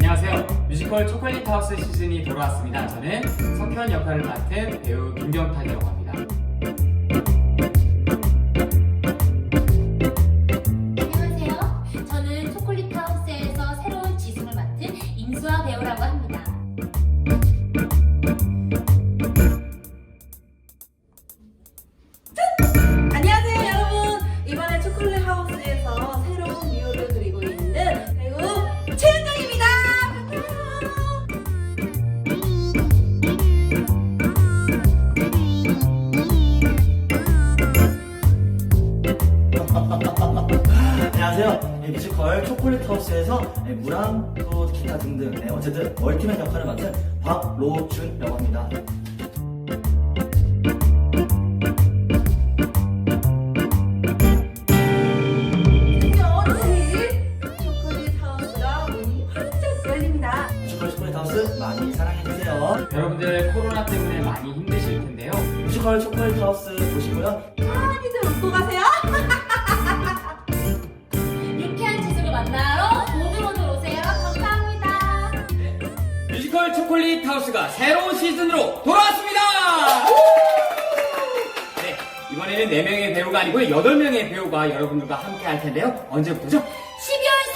안녕하세요. 뮤지컬 초콜릿 하우스 시즌이 돌아왔습니다. 저는 석현 역할을 맡은 배우 김경탁이라고 합니다. 안녕하세요. 저는 초콜릿 하우스에서 새로운 지승을 맡은 임수아 배우라고 합니다. 안녕하세요. 네, 뮤지컬 초콜릿 하우스에서 네, 무랑 또 기타 등등 네, 어쨌든 멀티맨 역할을 맡은 박로준이라고 합니다. 드디어 내일 초콜릿 하우스가 문이 활짝 열립니다 뮤지컬 초콜릿 하우스 많이 사랑해주세요. 여러분들 코로나 때문에 많이 힘드실 텐데요. 뮤지컬 초콜릿 하우스 보시고요. 많이들 웃고 가세요 초콜릿 하우스가 새로운 시즌으로 돌아왔습니다! 네, 이번에는 4명의 배우가 아니고 8명의 배우가 여러분들과 함께 할 텐데요. 언제부터죠? 12월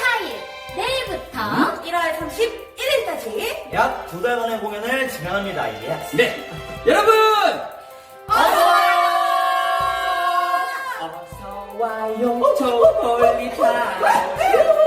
4일 내일부터 1월 31일까지 약 두 달 만에 공연을 진행합니다. 예. 네, 여러분! 어서와요! 어서와요, 초콜릿 어, 하우스!